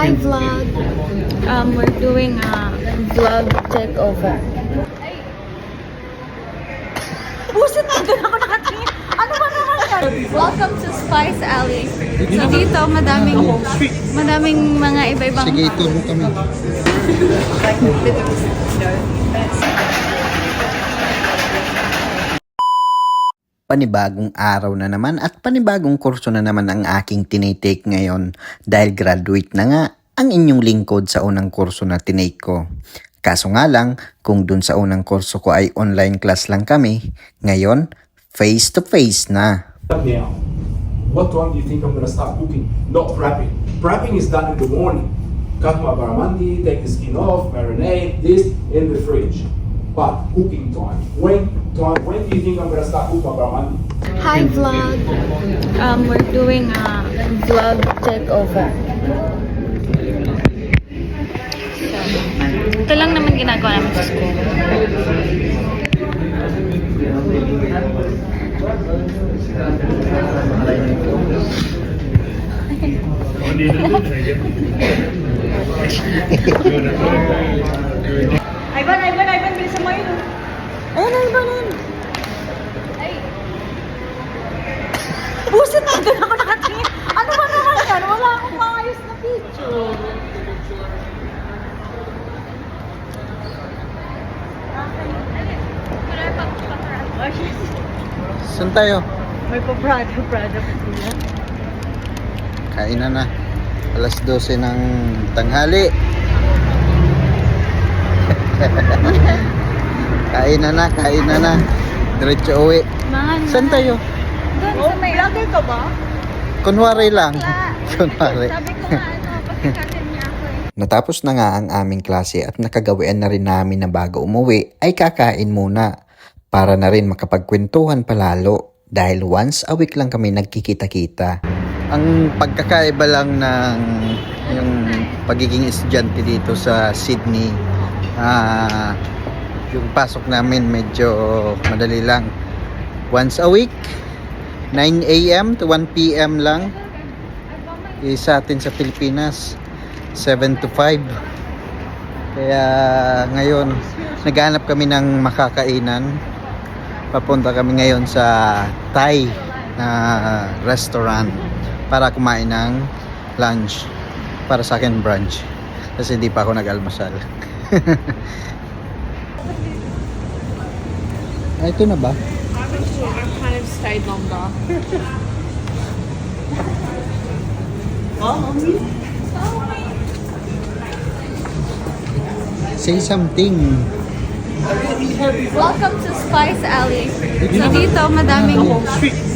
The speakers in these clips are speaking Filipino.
Hi vlog. Um, we're doing a vlog takeover. Pusit na doon ako nakatingin. Ano ba naman yan? Welcome to Spice Alley. So dito madaming madaming mga iba-ibang Sige, ituro kami. Panibagong araw na naman at panibagong kurso na naman ang aking tinitake ngayon dahil graduate na nga ang inyong lingkod sa unang kurso na tinake ko. Kaso nga lang, kung dun sa unang kurso ko ay online class lang kami, ngayon, face to face na. What time do you think I'm gonna start cooking? Not prepping. Prepping is done in the morning. Cut my barramundi, take the skin off, marinate this in the fridge. But cooking time. When time? When do you think I'm gonna start cooking barramundi? Hi vlog. Um, we're doing a vlog takeover. Ito lang naman ginagawa namin sa school. Ivan, Ivan, Ivan, mo yun. Ayun, ayun, ayun. Pusit na doon ako nakatingin. Ano ba naman yan? Wala akong maayos na picture. Saan tayo? May pa-Prada, Prada pa sila. Kain na na. Alas 12 ng tanghali. kain na na, kain na na. Diretso uwi. Mga Saan tayo? Doon Oh, sa may... vlogger ka ba? Kunwari lang. Kunwari. Sabi ko nga ano, pagkakasin niya ako eh. Natapos na nga ang aming klase at nakagawian na rin namin na bago umuwi ay kakain muna para na rin makapagkwentuhan palalo dahil once a week lang kami nagkikita-kita. Ang pagkakaiba lang ng yung pagiging estudyante dito sa Sydney, ah, yung pasok namin medyo madali lang. Once a week, 9 a.m. to 1 p.m. lang. Eh, sa atin sa Pilipinas, 7 to 5. Kaya ngayon, naghanap kami ng makakainan. Papunta kami ngayon sa Thai na restaurant para kumain ng lunch para sa akin brunch kasi hindi pa ako nag-almusal. Ay, ito na ba? I'm kind of stayed longer. Say something. Welcome to Spice Alley. So dito madaming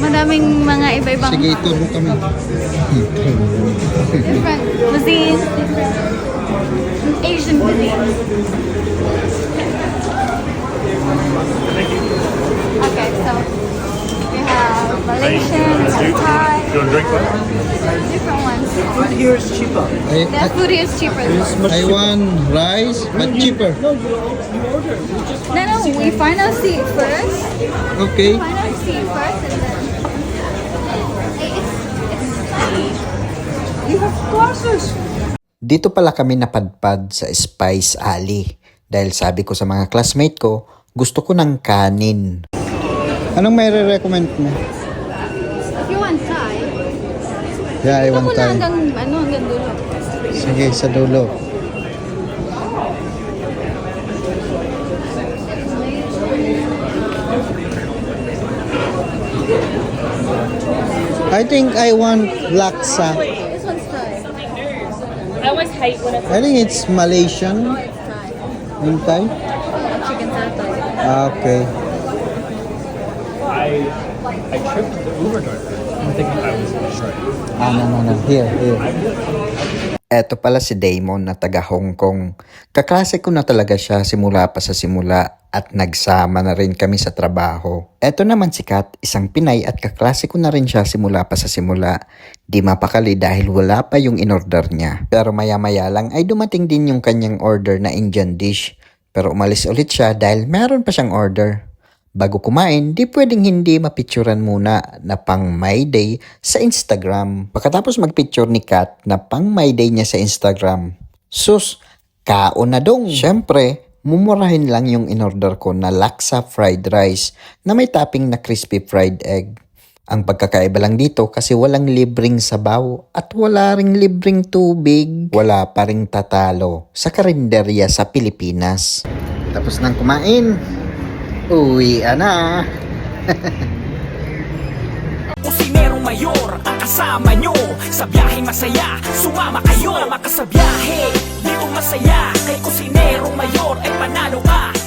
madaming mga iba-ibang Sige, ituro kami. different cuisines, different Asian cuisines. Okay, so we have Malaysian, we have Thai, You want to drink one? different ones. Food here is cheaper. I, The food is cheaper. though. I want rice but cheaper. No, you, you order. You just No, no, we find our seat first. Okay. We Find our seat first and then. It's, it's, You have classes. Dito pala kami napadpad sa Spice Alley dahil sabi ko sa mga classmate ko, gusto ko ng kanin. Anong may recommend mo? if you want Thai, Yeah, I want Thai. hanggang, ano, hanggang dulo. Sige, sa dulo. I think I want laksa. This one's Thai. I always hate when it's I think it's Malaysian. Oh, it's Thai. Yung Thai? Chicken satay. Ah, Okay. I I tripped the Uber driver. I'm thinking I was straight. Ah, no, no, no. Here, here. Eto pala si Damon na taga Hong Kong. Kaklase ko na talaga siya simula pa sa simula at nagsama na rin kami sa trabaho. Eto naman si Kat, isang Pinay at kaklase ko na rin siya simula pa sa simula. Di mapakali dahil wala pa yung in-order niya. Pero maya-maya lang ay dumating din yung kanyang order na Indian dish. Pero umalis ulit siya dahil meron pa siyang order. Bago kumain, di pwedeng hindi mapicturan muna na pang my day sa Instagram. Pagkatapos magpicture ni Kat na pang my day niya sa Instagram, sus, kaon na dong. Siyempre, mumurahin lang yung in-order ko na laksa fried rice na may topping na crispy fried egg. Ang pagkakaiba lang dito kasi walang libreng sabaw at wala ring libreng tubig. Wala pa ring tatalo sa karinderya sa Pilipinas. Tapos nang kumain, uwi na. Kusinerong mayor ang kasama nyo. Sa biyaheng masaya, sumama kayo. Sumama ka sa biyahe, di ko masaya Kay kusinerong mayor ay panalo ka